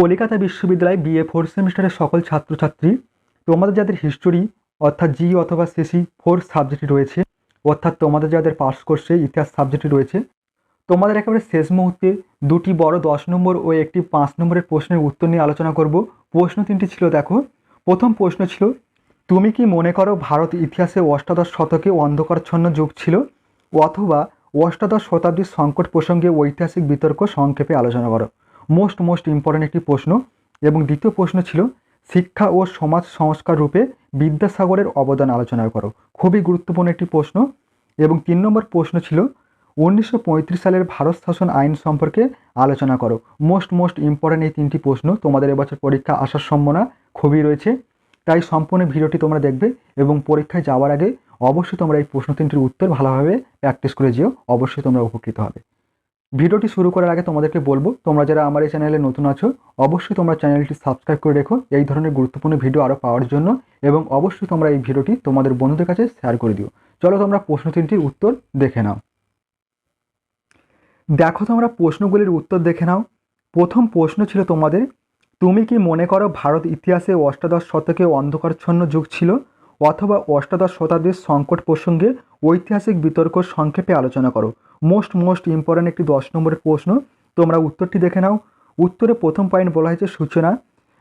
কলিকাতা বিশ্ববিদ্যালয় BA fourth সেমিস্টারের সকল ছাত্রছাত্রী, তোমাদের যাদের হিস্টোরি অর্থাৎ জি অথবা সিসি ফোর সাবজেক্টটি রয়েছে, অর্থাৎ তোমাদের যাদের পাস কোর্সে ইতিহাস সাবজেক্টটি রয়েছে, তোমাদের একেবারে শেষ মুহূর্তে দুটি বড় দশ নম্বর ও একটি পাঁচ নম্বরের প্রশ্নের উত্তর নিয়ে আলোচনা করব। প্রশ্ন তিনটি ছিল, দেখো। প্রথম প্রশ্ন ছিল, তুমি কি মনে করো ভারত ইতিহাসে অষ্টাদশ শতকে অন্ধকারচ্ছন্ন যুগ ছিল, অথবা অষ্টাদশ শতাব্দীর সংকট প্রসঙ্গে ঐতিহাসিক বিতর্ক সংক্ষেপে আলোচনা করো। মোস্ট মোস্ট ইম্পর্ট্যান্ট একটি প্রশ্ন এবং দ্বিতীয় প্রশ্ন ছিল, শিক্ষা ও সমাজ সংস্কার রূপে বিদ্যাসাগরের অবদান আলোচনা করো। খুবই গুরুত্বপূর্ণ একটি প্রশ্ন এবং তিন নম্বর প্রশ্ন ছিল, উনিশশো পঁয়ত্রিশ সালের ভারত শাসন আইন সম্পর্কে আলোচনা করো। মোস্ট মোস্ট ইম্পর্ট্যান্ট এই তিনটি প্রশ্ন তোমাদের এবছর পরীক্ষা আসার সম্ভাবনা খুবই রয়েছে, তাই সম্পূর্ণ ভিডিওটি তোমরা দেখবে এবং পরীক্ষায় যাওয়ার আগে অবশ্যই তোমরা এই প্রশ্ন তিনটির উত্তর ভালোভাবে প্র্যাকটিস করে যেও, অবশ্যই তোমরা উপকৃত হবে। ভিডিওটি শুরু করার আগে তোমাদেরকে বলব, তোমরা যারা আমার এই চ্যানেলে নতুন আছো, অবশ্যই তোমরা চ্যানেলটি সাবস্ক্রাইব করে রেখো। এই ধরনের গুরুত্বপূর্ণ ভিডিও আরও পাওয়ার জন্য এবং অবশ্যই তোমরা এই ভিডিওটি তোমাদের বন্ধুদের কাছে শেয়ার করে দিও। চলো তোমরা প্রশ্ন তিনটির উত্তর দেখে নাও। দেখো তোমরা প্রশ্নগুলির উত্তর দেখে নাও। প্রথম প্রশ্ন ছিল তোমাদের, তুমি কি মনে করো ভারত ইতিহাসে অষ্টাদশ শতকে অন্ধকারচ্ছন্ন যুগ ছিল? অথবা অষ্টাদশ শতাব্দীর সংকট প্রসঙ্গে ঐতিহাসিক বিতর্ক সংক্ষেপে আলোচনা করো। মোস্ট মোস্ট ইম্পর্ট্যান্ট একটি দশ নম্বরের প্রশ্ন। তোমরা উত্তরটি দেখে নাও। উত্তরে প্রথম পয়েন্ট বলা হয়েছে সূচনা।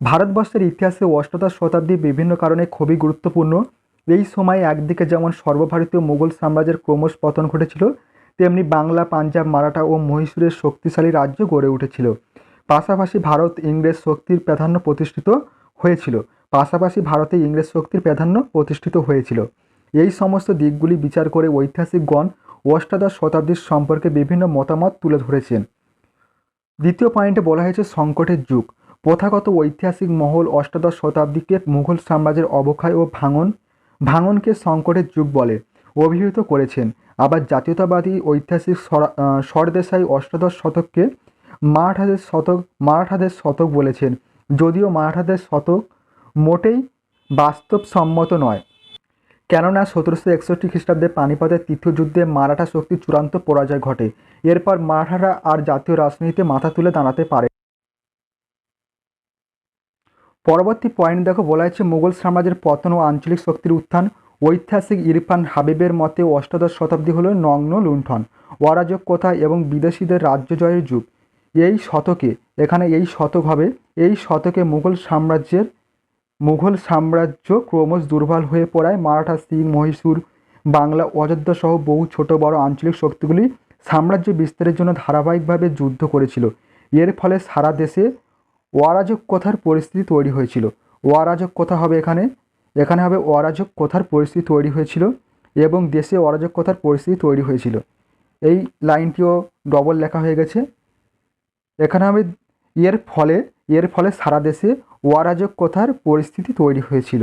ভারতবর্ষের ইতিহাসে অষ্টাদশ শতাব্দী বিভিন্ন কারণে খুবই গুরুত্বপূর্ণ। এই সময় একদিকে যেমন সর্বভারতীয় মুঘল সাম্রাজ্যের ক্রমশ পতন ঘটেছিল, তেমনি বাংলা, পাঞ্জাব, মারাঠা ও মহীশূরের শক্তিশালী রাজ্য গড়ে উঠেছিল। পাশাপাশি ভারত, ইংরেজ শক্তির প্রাধান্য প্রতিষ্ঠিত হয়েছিল। পাশাপাশি ভারতে ইংরেজ শক্তির প্রাধান্য প্রতিষ্ঠিত হয়েছিল। এই সমস্ত দিকগুলি বিচার করে ঐতিহাসিকগণ অষ্টাদশ শতাব্দীর সম্পর্কে বিভিন্ন মতামত তুলে ধরেছেন। দ্বিতীয় পয়েন্টে বলা হয়েছে সংকটের যুগ। প্রথাগত ঐতিহাসিক মহল অষ্টাদশ শতাব্দীকে মুঘল সাম্রাজ্যের অবক্ষয় ও ভাঙন, ভাঙনকে সংকটের যুগ বলে অভিহিত করেছেন। আবার জাতীয়তাবাদী ঐতিহাসিক সরদেশাই অষ্টাদশ শতককে মারাঠাদের শতক মারাঠাদের শতক বলেছেন। যদিও মারাঠাদের শতক মোটেই বাস্তবসম্মত নয়। কেননা সতেরোশো একষট্টি খ্রিস্টাব্দে পানিপথের তীর্থযুদ্ধে মারাঠা শক্তির চূড়ান্ত পরাজয় ঘটে। এরপর মারাঠারা আর জাতীয় রাজনীতিতে মাথা তুলে দাঁড়াতে পারে। পরবর্তী পয়েন্ট দেখো, বলা হয়েছে মুঘল সাম্রাজ্যের পতন ও আঞ্চলিক শক্তির উত্থান। ঐতিহাসিক ইরফান হাবিবের মতে অষ্টাদশ শতাব্দী হল নগ্ন লুণ্ঠন অরাজকতা এবং বিদেশিদের রাজ্য জয়ের যুগ। এই শতকে, এখানে এই শতক হবে, এই শতকে মুঘল সাম্রাজ্যের মুঘল সাম্রাজ্য ক্রমশ দুর্বল হয়ে পড়ায় মারাঠা, সিং, মহীশূর, বাংলা, অযোধ্যা সহ বহু ছোট, বড় আঞ্চলিক শক্তিগুলি সাম্রাজ্য বিস্তারের জন্য ধারাবাহিকভাবে যুদ্ধ করেছিল। এর ফলে সারা দেশে অরাজক কথার পরিস্থিতি তৈরি হয়েছিল। অরাজক কথা হবে এখানে এখানে হবে অরাজক কথার পরিস্থিতি তৈরি হয়েছিল এবং দেশে অরাজক কথার পরিস্থিতি তৈরি হয়েছিল। এই লাইনটিও ডবল লেখা হয়ে গেছে। এখানে হবে, এর ফলে এর ফলে সারা দেশে অরাজক কথার পরিস্থিতি তৈরি হয়েছিল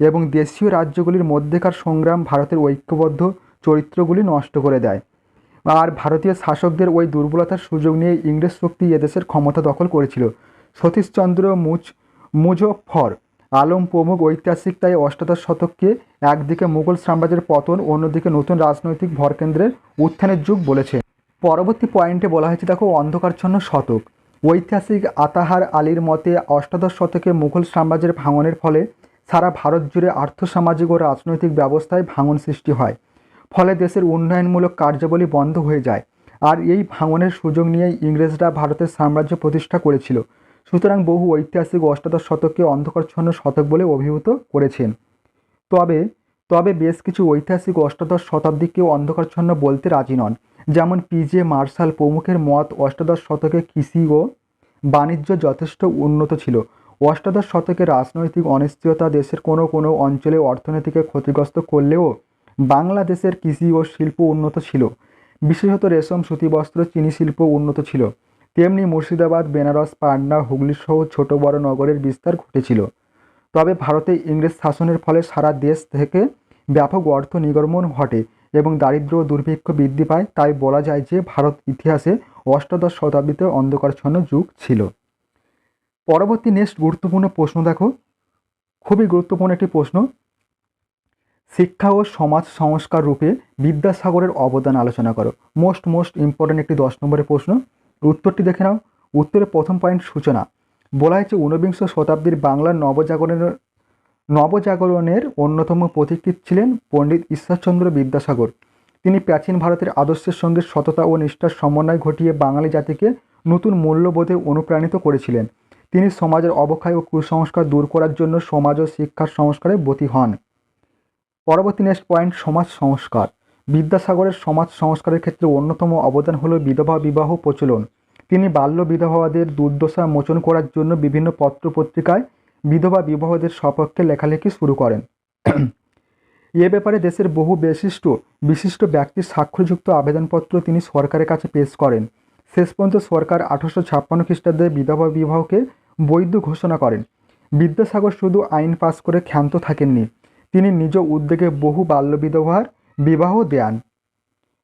এবং দেশীয় রাজ্যগুলির মধ্যেকার সংগ্রাম ভারতের ঐক্যবদ্ধ চরিত্রগুলি নষ্ট করে দেয়। আর ভারতীয় শাসকদের ওই দুর্বলতার সুযোগ নিয়ে ইংরেজ শক্তি এদেশের ক্ষমতা দখল করেছিল। সতীশচন্দ্র মুজ মুজফর আলম প্রমুখ ঐতিহাসিক তাই অষ্টাদশ শতককে একদিকে মুঘল সাম্রাজ্যের পতন, অন্যদিকে নতুন রাজনৈতিক ভরকেন্দ্রের উত্থানের যুগ বলেছে। পরবর্তী পয়েন্টে বলা হয়েছে, দেখো অন্ধকারচ্ছন্ন শতক। ঐতিহাসিক আতাহার আলীর মতে, অষ্টাদশ শতকে মুঘল সাম্রাজ্যের ভাঙনের ফলে সারা ভারত জুড়ে আর্থসামাজিক ও রাজনৈতিক ব্যবস্থায় ভাঙন সৃষ্টি হয়। ফলে দেশের উন্নয়নমূলক কার্যাবলী বন্ধ হয়ে যায়। আর এই ভাঙনের সুযোগ নিয়েই ইংরেজরা ভারতের সাম্রাজ্য প্রতিষ্ঠা করেছিল। সুতরাং বহু ঐতিহাসিক অষ্টাদশ শতককে অন্ধকারচ্ছন্ন শতক বলে অভিভূত করেছেন। তবে তবে বেশ কিছু ঐতিহাসিক অষ্টাদশ শতাব্দীকেও অন্ধকারচ্ছন্ন বলতে রাজি নন। যেমন পিজে মার্শাল প্রমুখের মত অষ্টাদশ শতকে কৃষি ও বাণিজ্য যথেষ্ট উন্নত ছিল। অষ্টাদশ শতকে রাজনৈতিক অনিশ্চয়তা দেশের কোনো কোনো অঞ্চলে অর্থনীতিকে ক্ষতিগ্রস্ত করলেও বাংলাদেশের কৃষি ও শিল্প উন্নত ছিল। বিশেষত রেশম, সুতিবস্ত্র, চিনি শিল্প উন্নত ছিল। তেমনি মুর্শিদাবাদ, বেনারস, পাটনা, হুগলি সহ ছোট বড় নগরের বিস্তার ঘটেছিল। তবে ভারতে ইংরেজ শাসনের ফলে সারা দেশ থেকে ব্যাপক অর্থ নিগমন ঘটে। এবং দারিদ্র ও দুর্ভিক্ষ বৃদ্ধি পায়। তাই বলা যায় যে ভারত ইতিহাসে অষ্টাদশ শতাব্দীতে অন্ধকারচ্ছন্ন যুগ ছিল। পরবর্তী নেক্সট গুরুত্বপূর্ণ প্রশ্ন দেখো। খুবই গুরুত্বপূর্ণ একটি প্রশ্ন। শিক্ষা ও সমাজ সংস্কার রূপে বিদ্যাসাগরের অবদান আলোচনা করো। মোস্ট মোস্ট ইম্পর্ট্যান্ট একটি দশ নম্বরের প্রশ্ন। উত্তরটি দেখে নাও। উত্তরের প্রথম পয়েন্ট সূচনা। বলা হয়েছে ঊনবিংশ শতাব্দীর বাংলার নবজাগরণের নবজাগরণের অন্যতম পথিকৃৎ ছিলেন পণ্ডিত ঈশ্বরচন্দ্র বিদ্যাসাগর। তিনি প্রাচীন ভারতের আদর্শের সঙ্গে সততা ও নিষ্ঠার সমন্বয় ঘটিয়ে বাঙালি জাতিকে নতুন মূল্যবোধে অনুপ্রাণিত করেছিলেন। তিনি সমাজের অবক্ষয় ও কুসংস্কার দূর করার জন্য সমাজ ও শিক্ষার সংস্কারে ব্রতী হন। পরবর্তী নেক্সট পয়েন্ট, সমাজ সংস্কার। বিদ্যাসাগরের সমাজ সংস্কারের ক্ষেত্রে অন্যতম অবদান হল বিধবা বিবাহ প্রচলন। তিনি বাল্য বিধবাদের দুর্দশা মোচন করার জন্য বিভিন্ন পত্র পত্রিকায় বিধবা বিবাহদের সপক্ষে লেখালেখি শুরু করেন। এ ব্যাপারে দেশের বহু বিশিষ্ট বিশিষ্ট ব্যক্তির স্বাক্ষরযুক্ত আবেদনপত্র তিনি সরকারের কাছে পেশ করেন। শেষ পর্যন্ত সরকার আঠারোশো ছাপ্পান্ন খ্রিস্টাব্দে বিধবা বিবাহকে বৈধ ঘোষণা করেন। বিদ্যাসাগর শুধু আইন পাশ করে ক্ষান্ত থাকেননি, তিনি নিজ উদ্যোগে বহু বাল্য বিধবার বিবাহ দেন।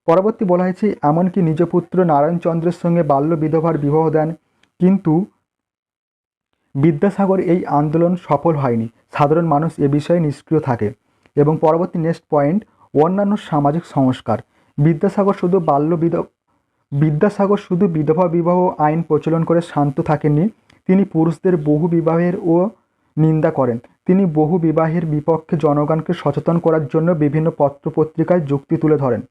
পরবর্তী বলা হয়েছে, এমনকি নিজ পুত্র নারায়ণচন্দ্রের সঙ্গে বাল্য বিধবার বিবাহ দেন, কিন্তু বিদ্যাসাগর এই আন্দোলন সফল হয়নি। সাধারণ মানুষ এ বিষয়ে নিষ্ক্রিয় থাকে এবং পরবর্তী নেক্সট পয়েন্ট, অন্যান্য সামাজিক সংস্কার। বিদ্যাসাগর শুধু বাল্য বিধ বিদ্যাসাগর শুধু বিধবা বিবাহ আইন প্রচলন করে শান্ত থাকেননি, তিনি পুরুষদের বহু বিবাহের ও নিন্দা করেন। তিনি বহু বিবাহের বিপক্ষে জনগণকে সচেতন করার জন্য বিভিন্ন পত্রপত্রিকায় যুক্তি তুলে ধরেন।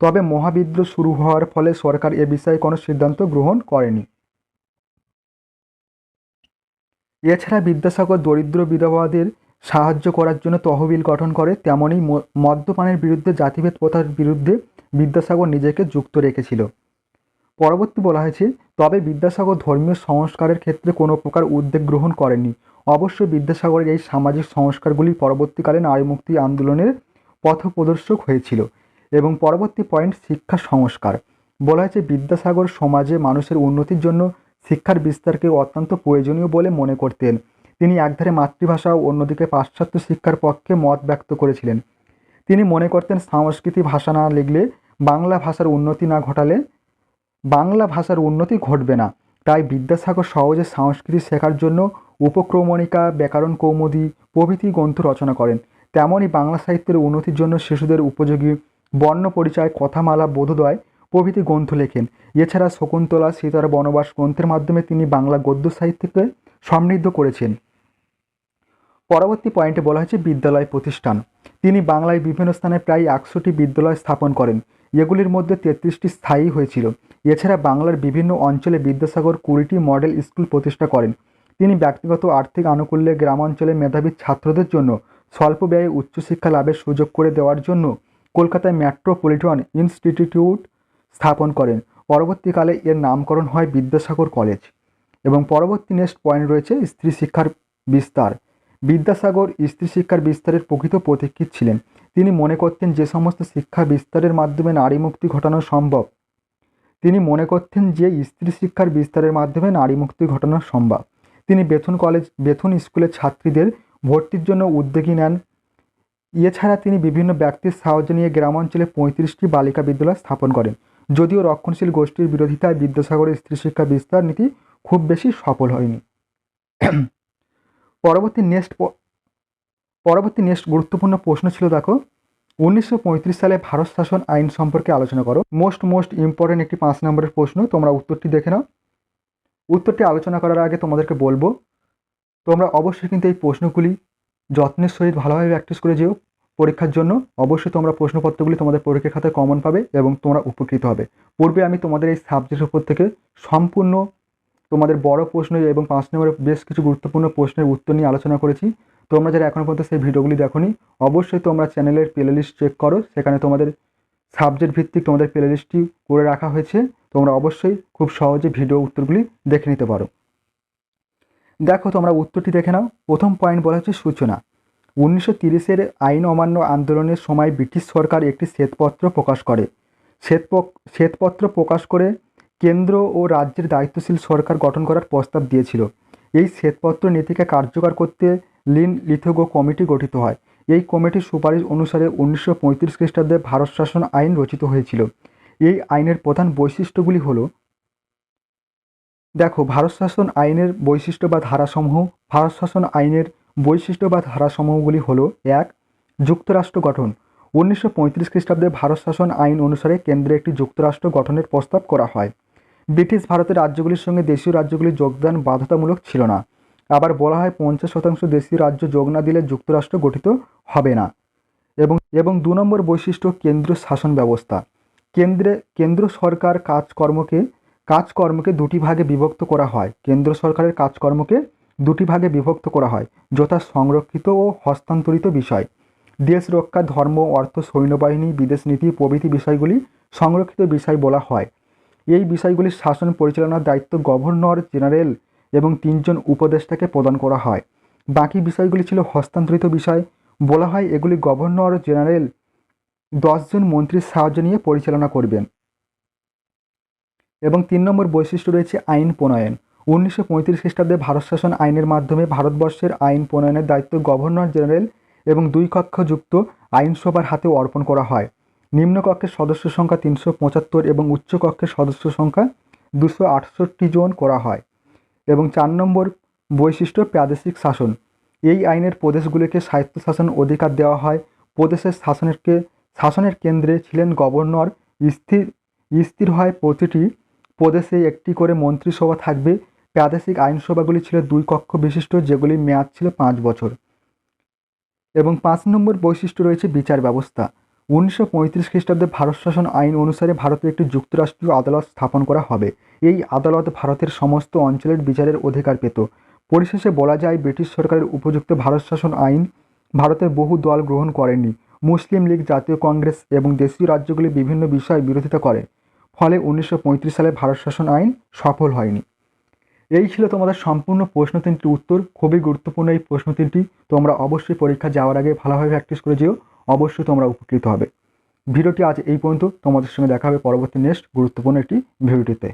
তবে মহাবিদ্রোহ শুরু হওয়ার ফলে সরকার এ বিষয়ে কোনো সিদ্ধান্ত গ্রহণ করেনি। এছাড়া বিদ্যাসাগর দরিদ্র বিধবাদের সাহায্য করার জন্য তহবিল গঠন করে তেমনই মদ্যপানের বিরুদ্ধে, জাতিভেদ প্রথার বিরুদ্ধে বিদ্যাসাগর নিজেকে যুক্ত রেখেছিল। পরবর্তী বলা হয়েছে, তবে বিদ্যাসাগর ধর্মীয় সংস্কারের ক্ষেত্রে কোনো প্রকার উদ্যোগ গ্রহণ করেননি। অবশ্য বিদ্যাসাগরের এই সামাজিক সংস্কারগুলি পরবর্তীকালে নারী মুক্তি আন্দোলনের পথপ্রদর্শক হয়েছিল এবং পরবর্তী পয়েন্ট শিক্ষা সংস্কার। বলা হয়েছে, বিদ্যাসাগর সমাজে মানুষের উন্নতির জন্য শিক্ষার বিস্তারকে অত্যন্ত প্রয়োজনীয় বলে মনে করতেন। তিনি একধারে মাতৃভাষা ও অন্যদিকে পাশ্চাত্য শিক্ষার পক্ষে মত ব্যক্ত করেছিলেন। তিনি মনে করতেন সংস্কৃতি ভাষা না লিখলে বাংলা ভাষার উন্নতি না ঘটালে বাংলা ভাষার উন্নতি ঘটবে না। তাই বিদ্যাসাগর সহজে সংস্কৃতি শেখার জন্য উপক্রমণিকা, ব্যাকরণ কৌমুদী প্রভৃতি গ্রন্থ রচনা করেন। তেমনই বাংলা সাহিত্যের উন্নতির জন্য শিশুদের উপযোগী বর্ণ পরিচয়, কথামালা, বোধোদয় প্রভৃতি গ্রন্থ লেখেন। এছাড়া শকুন্তলা, সীতার বনবাস গ্রন্থের মাধ্যমে তিনি বাংলা গদ্য সাহিত্যকে সমৃদ্ধ করেছেন। পরবর্তী পয়েন্টে বলা হয়েছে বিদ্যালয় প্রতিষ্ঠান। তিনি বাংলায় বিভিন্ন স্থানে প্রায় একশোটি বিদ্যালয় স্থাপন করেন। এগুলির মধ্যে তেত্রিশটি স্থায়ী হয়েছিল। এছাড়া বাংলার বিভিন্ন অঞ্চলে বিদ্যাসাগর কুড়িটি মডেল স্কুল প্রতিষ্ঠা করেন। তিনি ব্যক্তিগত আর্থিক আনুকূল্যে গ্রামাঞ্চলে মেধাবী ছাত্রদের জন্য স্বল্প ব্যয়ে উচ্চশিক্ষা লাভের সুযোগ করে দেওয়ার জন্য কলকাতায় মেট্রোপলিটন ইনস্টিটিউট স্থাপন করেন। পরবর্তীকালে এর নামকরণ হয় বিদ্যাসাগর কলেজ এবং পরবর্তী নেক্সট পয়েন্ট রয়েছে স্ত্রী শিক্ষার বিস্তার। বিদ্যাসাগর স্ত্রী শিক্ষার বিস্তারের প্রকৃত পথিকৃৎ ছিলেন। তিনি মনে করতেন যে সমস্ত শিক্ষা বিস্তারের মাধ্যমে নারী মুক্তি ঘটানো সম্ভব। তিনি মনে করতেন যে স্ত্রী শিক্ষার বিস্তারের মাধ্যমে নারী মুক্তি ঘটানো সম্ভব। তিনি বেথুন কলেজ, বেথুন স্কুলের ছাত্রীদের ভর্তির জন্য উদ্যোগী নেন। এছাড়া তিনি বিভিন্ন ব্যক্তির সাহায্য নিয়ে গ্রামাঞ্চলে পঁয়ত্রিশটি বালিকা বিদ্যালয় স্থাপন করেন। যদিও রক্ষণশীল গোষ্ঠীর বিরোধিতায় বিদ্যাসাগরের স্ত্রী শিক্ষা বিস্তার নীতি খুব বেশি সফল হয়নি। পরবর্তী নেক্সট পরবর্তী নেক্সট গুরুত্বপূর্ণ প্রশ্ন ছিল দেখো, উনিশশো পঁয়ত্রিশ সালে ভারত শাসন আইন সম্পর্কে আলোচনা করো। মোস্ট মোস্ট ইম্পর্টেন্ট একটি পাঁচ নম্বরের প্রশ্ন, তোমরা উত্তরটি দেখে নাও। উত্তরটি আলোচনা করার আগে তোমাদেরকে বলব, তোমরা অবশ্যই কিন্তু এই প্রশ্নগুলি যত্নের সহিত ভালোভাবে প্র্যাকটিস করে যেও। পরীক্ষার জন্য অবশ্যই তোমরা প্রশ্নপত্রগুলি তোমাদের পরীক্ষার খাতায় কমন পাবে এবং তোমরা উপকৃত হবে। পূর্বে আমি তোমাদের এই সাবজেক্টের উপর থেকে সম্পূর্ণ তোমাদের বড় প্রশ্ন এবং পাঁচ নম্বরের বেশ কিছু গুরুত্বপূর্ণ প্রশ্নের উত্তর নিয়ে আলোচনা করেছি। তোমরা যারা এখনও পর্যন্ত সেই ভিডিওগুলি দেখোনি, অবশ্যই তোমরা চ্যানেলের প্লেলিস্ট চেক করো। সেখানে তোমাদের সাবজেক্ট ভিত্তিক তোমাদের প্লেলিস্টটি করে রাখা হয়েছে। তোমরা অবশ্যই খুব সহজে ভিডিও উত্তরগুলি দেখে নিতে পারো। দেখো তোমরা উত্তরটি দেখে নাও। প্রথম পয়েন্ট বলা হচ্ছে সূচনা। উনিশশো তিরিশের আইন অমান্য আন্দোলনের সময় ব্রিটিশ সরকার একটি শ্বেতপত্র প্রকাশ করে। শ্বেত শ্বেতপত্র প্রকাশ করে কেন্দ্র ও রাজ্যের দায়িত্বশীল সরকার গঠন করার প্রস্তাব দিয়েছিল। এই শ্বেতপত্র নীতিকে কার্যকর করতে লিন লিথোগো কমিটি গঠিত হয়। এই কমিটির সুপারিশ অনুসারে উনিশশো পঁয়ত্রিশ খ্রিস্টাব্দে ভারত শাসন আইন রচিত হয়েছিল। এই আইনের প্রধান বৈশিষ্ট্যগুলি হলো, দেখো, ভারত শাসন আইনের বৈশিষ্ট্য বা ধারাসমূহ, ভারত শাসন আইনের বৈশিষ্ট্য বা ধারাসমূহগুলি হলো, এক, যুক্তরাষ্ট্র গঠন। উনিশশো পঁয়ত্রিশ খ্রিস্টাব্দে ভারত শাসন আইন অনুসারে কেন্দ্রে একটি যুক্তরাষ্ট্র গঠনের প্রস্তাব করা হয়। ব্রিটিশ ভারতের রাজ্যগুলির সঙ্গে দেশীয় রাজ্যগুলির যোগদান বাধ্যতামূলক ছিল না। আবার বলা হয় পঞ্চাশ শতাংশ দেশীয় রাজ্য যোগ না দিলে যুক্তরাষ্ট্র গঠিত হবে না। এবং এবং দু নম্বর বৈশিষ্ট্য কেন্দ্রীয় শাসন ব্যবস্থা। কেন্দ্রে, কেন্দ্র সরকার কাজকর্মকে কাজকর্মকে দুটি ভাগে বিভক্ত করা হয়। কেন্দ্র সরকারের কাজকর্মকে দুটি ভাগে বিভক্ত করা হয়, যথা সংরক্ষিত ও হস্তান্তরিত বিষয়। দেশ রক্ষা, ধর্ম, অর্থ, সৈন্যবাহিনী, বিদেশ নীতি, প্রভৃতি বিষয়গুলি সংরক্ষিত বিষয় বলা হয়। এই বিষয়গুলির শাসন পরিচালনার দায়িত্ব গভর্নর, জেনারেল এবং তিনজন উপদেষ্টাকে প্রদান করা হয়। বাকি বিষয়গুলি ছিল হস্তান্তরিত বিষয়। বলা হয় এগুলি গভর্নর, জেনারেল দশজন মন্ত্রীর সাহায্য নিয়ে পরিচালনা করবেন। এবং তিন নম্বর বৈশিষ্ট্য রয়েছে আইন প্রণয়ন। উনিশশো পঁয়ত্রিশ খ্রিস্টাব্দে ভারত শাসন আইনের মাধ্যমে ভারতবর্ষের আইন প্রণয়নের দায়িত্ব গভর্নর জেনারেল এবং দুই কক্ষযুক্ত আইনসভার হাতে অর্পণ করা হয়। নিম্নকক্ষের সদস্য সংখ্যা তিনশো পঁচাত্তর এবং উচ্চকক্ষের সদস্য সংখ্যা দুশো আটষট্টি জন করা হয় এবং চার নম্বর বৈশিষ্ট্য প্রাদেশিক শাসন। এই আইনের প্রদেশগুলিকে স্বায়ত্তশাসন অধিকার দেওয়া হয়। প্রদেশের শাসনেরকে শাসনের কেন্দ্রে ছিলেন গভর্নর, স্থির স্থির হয় প্রতিটি প্রদেশে একটি করে মন্ত্রিসভা থাকবে প্রাদেশিক আইনসভাগুলি ছিল দুই কক্ষ বিশিষ্ট যেগুলির মেয়াদ ছিল পাঁচ বছর। এবং পাঁচ নম্বর বৈশিষ্ট্য রয়েছে বিচার ব্যবস্থা। উনিশশো পঁয়ত্রিশ খ্রিস্টাব্দে ভারত শাসন আইন অনুসারে ভারতে একটি যুক্তরাষ্ট্রীয় আদালত স্থাপন করা হবে। এই আদালত ভারতের সমস্ত অঞ্চলের বিচারের অধিকার পেত। পরিশেষে বলা যায়, ব্রিটিশ সরকারের উপযুক্ত ভারত শাসন আইন ভারতের বহু দল গ্রহণ করেনি। মুসলিম লীগ, জাতীয় কংগ্রেস এবং দেশীয় রাজ্যগুলি বিভিন্ন বিষয়ে বিরোধিতা করে। ফলে উনিশশো পঁয়ত্রিশ সালে ভারত শাসন আইন সফল হয়নি। এই ছিল তোমাদের সম্পূর্ণ প্রশ্ন তিনটির উত্তর। খুবই গুরুত্বপূর্ণ এই প্রশ্ন তিনটি। তোমরা অবশ্যই পরীক্ষা যাওয়ার আগে ভালোভাবে প্র্যাকটিস করে যেও। অবশ্যই তোমরা উপকৃত হবে। ভিডিওটি আজ এই পর্যন্ত। তোমাদের সঙ্গে দেখা হবে পরবর্তী নেক্সট গুরুত্বপূর্ণ একটি ভিডিওটিতে